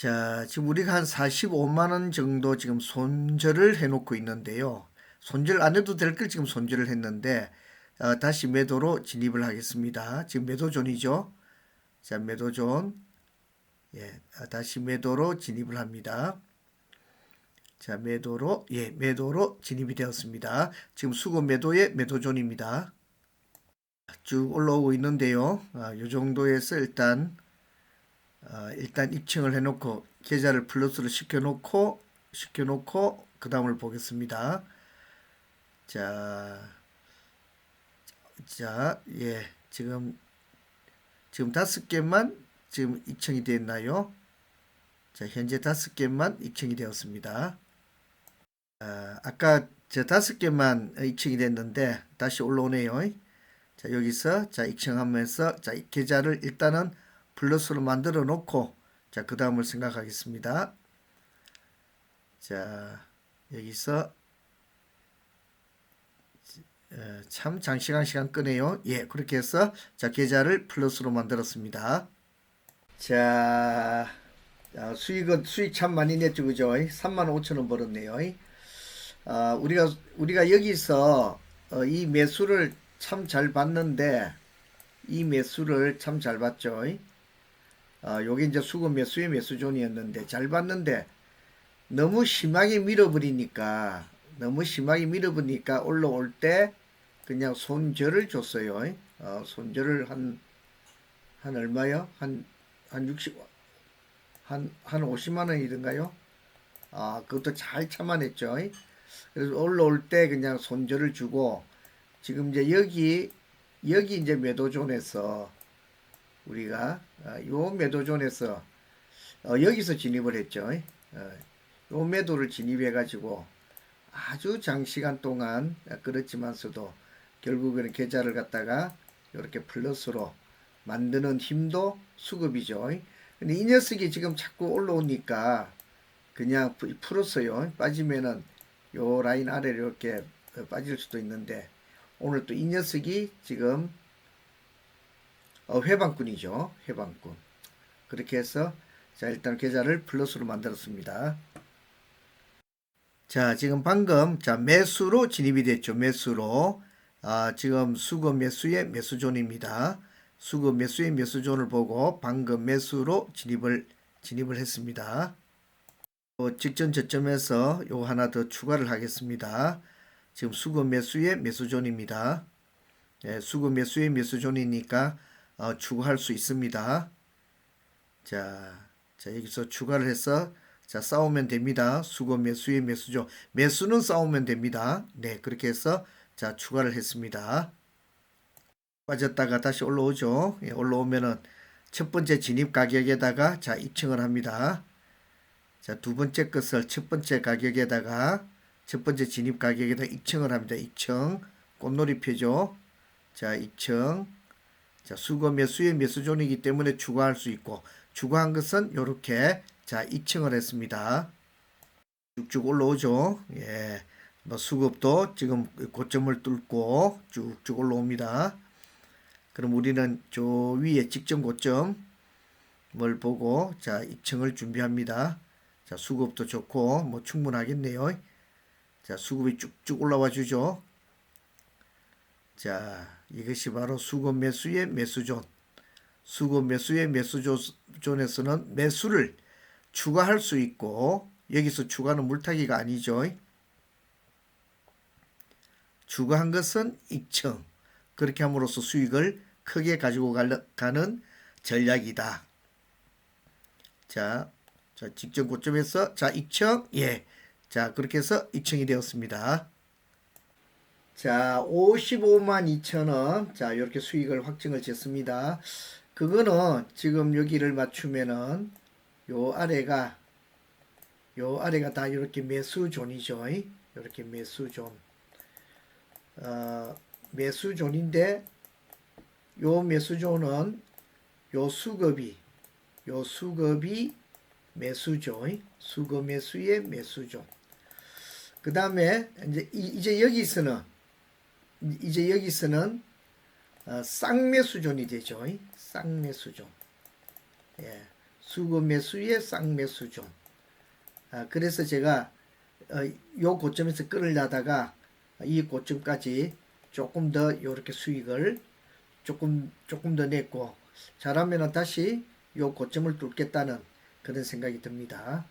자, 지금 우리가 한 45만 원 정도 지금 손절을 해놓고 있는데요. 손절 안 해도 될 걸 지금 손절을 했는데 어, 다시 매도로 진입을 하겠습니다. 지금 매도존이죠. 자, 매도존. 예, 아, 다시 매도로 진입을 합니다. 자, 매도로 예, 매도로 진입이 되었습니다. 지금 수급 매도의 매도존입니다. 쭉 올라오고 있는데요. 아, 요 정도에서 일단 어, 일단 입증을 해놓고 계좌를 플러스로 시켜놓고 시켜놓고 그 다음을 보겠습니다. 자, 자, 예, 지금 지금 다섯 개만 지금 입증이 됐나요? 자, 현재 다섯 개만 입증이 되었습니다. 아, 아까 저 다섯 개만 입증이 됐는데 다시 올라오네요. 자, 여기서 자 입증하면서 자이 계좌를 일단은 플러스로 만들어 놓고 자 그 다음을 생각하겠습니다. 자 여기서 어, 참 장시간 시간 끄네요. 예 그렇게 해서 자 계좌를 플러스로 만들었습니다. 자, 자 수익은 수익 참 많이 냈죠 그죠? 3만 5천 원 벌었네요. 아, 우리가 우리가 여기서 어, 이 매수를 참 잘 봤는데 이 매수를 참 잘 봤죠. 아, 요게 이제 수급 매수의 매수존이었는데 잘 봤는데 너무 심하게 밀어버리니까 너무 심하게 밀어버리니까 올라올 때 그냥 손절을 줬어요. 어, 손절을 한, 한 얼마요? 한, 한 60, 한, 한 50만 원이든가요? 아, 그것도 잘 참아냈죠. 그래서 올라올 때 그냥 손절을 주고 지금 이제 여기 여기 이제 매도존에서 우리가 어, 요 매도존에서 어, 여기서 진입을 했죠. 어, 요 매도를 진입해 가지고 아주 장시간 동안 그렇지만서도 결국에는 계좌를 갖다가 이렇게 플러스로 만드는 힘도 수급이죠. 근데 이 녀석이 지금 자꾸 올라오니까 그냥 푸- 풀었어요. 빠지면은 요 라인 아래로 이렇게 빠질 수도 있는데 오늘 또 이 녀석이 지금 어, 회방꾼이죠. 회방꾼. 그렇게 해서 자 일단 계좌를 플러스로 만들었습니다. 자 지금 방금 자 매수로 진입이 됐죠. 매수로 아 지금 수급 매수의 매수존입니다. 수급 매수의 매수존을 보고 방금 매수로 진입을 진입을 했습니다. 어, 직전 저점에서 요 하나 더 추가를 하겠습니다. 지금 수급 매수의 매수존입니다. 예, 수급 매수의 매수존이니까 어, 추가할 수 있습니다. 자, 자 여기서 추가를 해서 자 싸우면 됩니다. 수급 매수의 매수존 매수는 싸우면 됩니다. 네 그렇게 해서 자 추가를 했습니다. 빠졌다가 다시 올라오죠. 예, 올라오면은 첫 번째 진입 가격에다가 자 입증을 합니다. 자, 두 번째 것을 첫 번째 가격에다가 첫 번째 진입 가격에다 입증을 합니다. 입증. 꽃놀이표죠. 자, 입증. 자, 수거 매수의 매수존이기 때문에 추가할 수 있고 추가한 것은 요렇게 자, 입증을 했습니다. 쭉쭉 올라오죠. 예. 뭐 수급도 지금 고점을 뚫고 쭉쭉 올라옵니다. 그럼 우리는 저 위에 직전 고점을 보고 자, 입증을 준비합니다. 자, 수급도 좋고 뭐 충분하겠네요. 자, 수급이 쭉쭉 올라와 주죠. 자, 이것이 바로 수급 매수의 매수존. 수급 매수의 매수존에서는 매수를 추가할 수 있고 여기서 추가는 물타기가 아니죠. 추가한 것은 입증. 그렇게 함으로써 수익을 크게 가지고 갈- 가는 전략이다. 자, 자, 직전 고점에서 자, 입청. 예. 자, 그렇게 해서 입청이 되었습니다. 자, 55만 2천 원. 자, 이렇게 수익을 확정을 짓습니다. 그거는 지금 여기를 맞추면은 요 아래가 요 아래가 다 이렇게 매수존이죠. 이렇게 매수존. 어, 매수존인데 요 매수존은 요 수급이 요 수급이 매수죠. 수급 매수의 매수죠. 그 다음에 이제 이- 이제 여기서는 이제 여기서는 어, 쌍매수존이 되죠. 쌍매수존. 예. 수급 매수의 쌍매수죠. 아, 그래서 제가 어, 요 고점에서 끊으려다가 이 고점까지 조금 더 이렇게 수익을 조금 조금 더 냈고 잘하면은 다시 요 고점을 뚫겠다는 그런 생각이 듭니다.